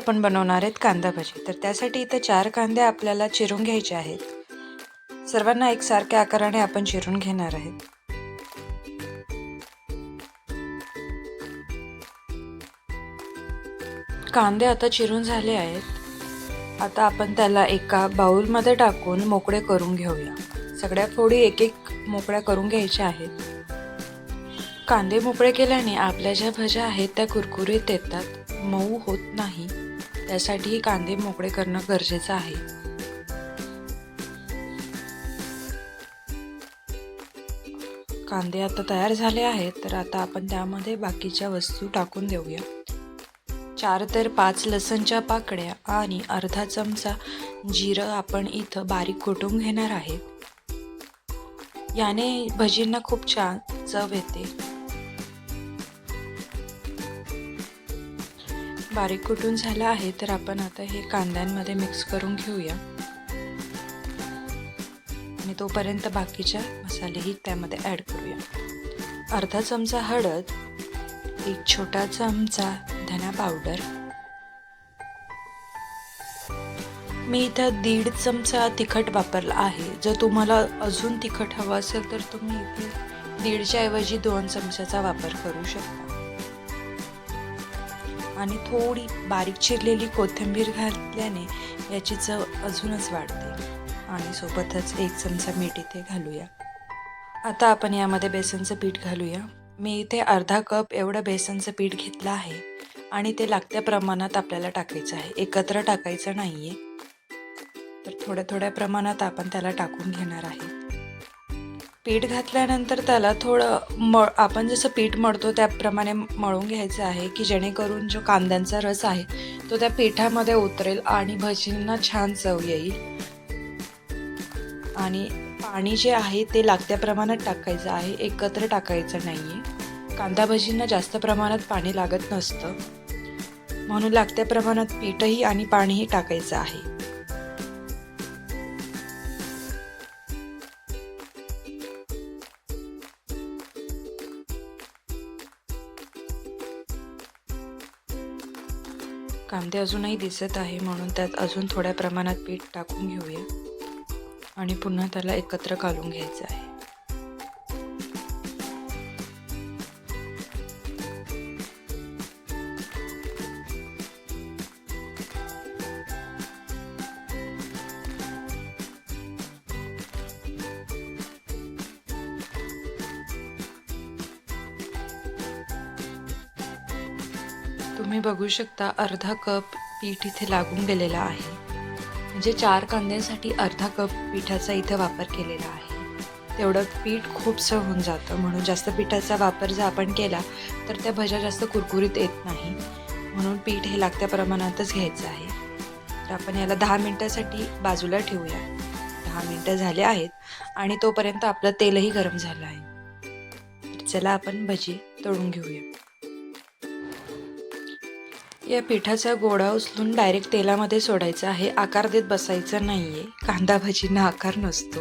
आपण बनवणार आहेत कांदा भजी. तर त्यासाठी इथं चार कांदे आपल्याला चिरून घ्यायचे आहेत. सर्वांना एकसारख्या आकाराने आपण चिरून घेणार आहेत. कांदे आता चिरून झाले आहेत. आता आपण त्याला एका बाऊलमध्ये टाकून मोकळे करून घेऊया. सगळ्या फोडी एक एक मोकळ्या करून घ्यायच्या आहेत. कांदे मोकळे केल्याने आपल्या ज्या भज्या आहेत त्या कुरकुरीत येतात. मऊ होत नाही. त्यासाठी कांदे मोकळे करणं गरजेचं आहे. कांदे आता तयार झाले आहेत तर आता आपण त्यामध्ये बाकीच्या वस्तू टाकून देऊया. चार तर पाच लसणच्या पाकड्या आणि अर्धा चमचा जिरं आपण इथं बारीक कुटून घेणार आहे. याने भजींना खूप छान चव येते. बारीक कुटून झालं आहे तर आपण आता हे कांद्यांमध्ये मिक्स करून घेऊया. आणि तोपर्यंत बाकीच्या मसालेही त्यामध्ये ॲड करूया. अर्धा चमचा हळद एक छोटा चमचा धना पावडर मी इथं दीड चमचा तिखट वापरला आहे. जर तुम्हाला अजून तिखट हवं असेल तर तुम्ही इथे दीडच्या ऐवजी दोन चमच्याचा वापर करू शकता. आणि थोडी बारीक चिरलेली कोथिंबीर घातल्याने याची चव अजूनच वाढते. आणि सोबतच एक चमचा मीठ इथे घालूया. आता आपण यामध्ये बेसनचं पीठ घालूया. मी इथे अर्धा कप एवढं बेसनचं पीठ घेतलं आहे आणि ते लागत्या प्रमाणात आपल्याला टाकायचं आहे. एकत्र टाकायचं नाही आहे तर थोड्या थोड्या प्रमाणात आपण त्याला टाकून घेणार आहे. पीठ घातल्यानंतर त्याला थोडं मळ आपण जसं पीठ मळतो त्याप्रमाणे मळून घ्यायचं आहे की जेणेकरून जो कांद्यांचा रस आहे तो त्या पिठामध्ये उतरेल आणि भजींना छान चव येईल. आणि पाणी जे आहे ते लागत्या प्रमाणात टाकायचं आहे एकत्र टाकायचं नाही आहे कांदा भजींना जास्त प्रमाणात पाणी लागत नसतं. म्हणून लागत्या प्रमाणात पीठही आणि पाणीही टाकायचं आहे. कांदे अजूनही दिसत आहे म्हणून त्यात अजून थोड्या प्रमाणात पीठ टाकून घेऊया. आणि पुन्हा त्याला एकत्र घालून घ्यायचं आहे. तुम्ही बघू शकता अर्धा कप पीठ इथे लागून गेलेला आहे. म्हणजे चार कांद्यांसाठी अर्धा कप पिठाचा इथं वापर केलेला आहे. तेवढं पीठ खूपसं होऊन जातं. म्हणून जास्त पिठाचा वापर जर आपण केला तर त्या भज्या जास्त कुरकुरीत येत नाही. म्हणून पीठ हे लागत्या प्रमाणातच घ्यायचं आहे. तर आपण याला दहा मिनटासाठी बाजूला ठेवूया. दहा मिनटं झाले आहेत आणि तोपर्यंत आपलं तेलही गरम झालं आहे. चला आपण भजी तळून घेऊया. या पिठाचा गोळा उचलून डायरेक्ट तेलामध्ये सोडायचा आहे. आकार देत बसायचं आहे कांदा भजींना आकार नसतो.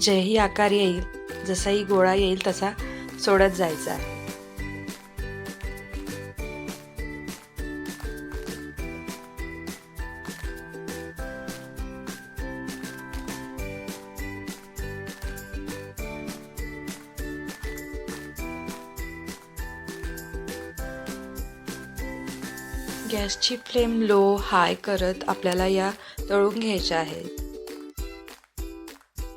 जेही आकार येईल. जसाही गोळा येईल तसा सोडत जायचा. आहे गॅसची फ्लेम लो हाय करत आपल्याला या तळून घ्यायच्या आहेत.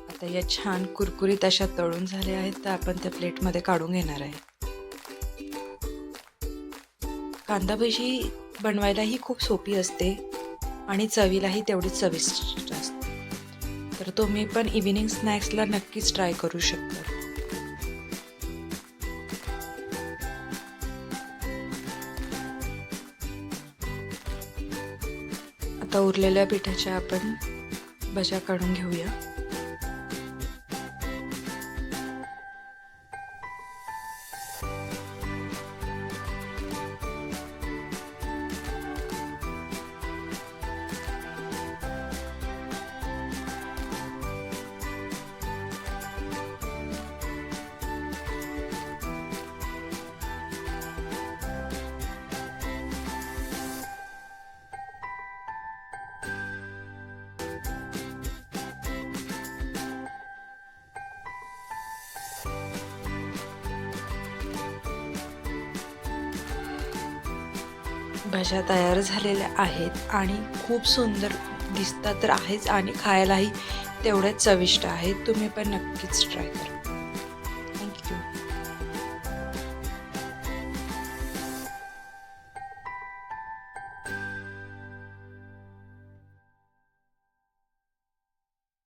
आता या छान कुरकुरीत अशा तळून झाल्या आहेत तर आपण त्या प्लेटमध्ये काढून घेणार आहे. कांदा भजी बनवायलाही खूप सोपी असते आणि चवीलाही तेवढीच चविष्ट असते. तर तुम्ही पण इव्हिनिंग स्नॅक्सला नक्कीच ट्राय करू शकता. आता उरलेल्या पिठाच्या आपण भज्या काढून घेऊया. भज्या तयार झालेल्या आहेत आणि खूप सुंदर दिसतात तर आहेच आणि खायलाही तेवढ्याच चविष्ट आहेत. तुम्ही पण नक्कीच ट्राय करा.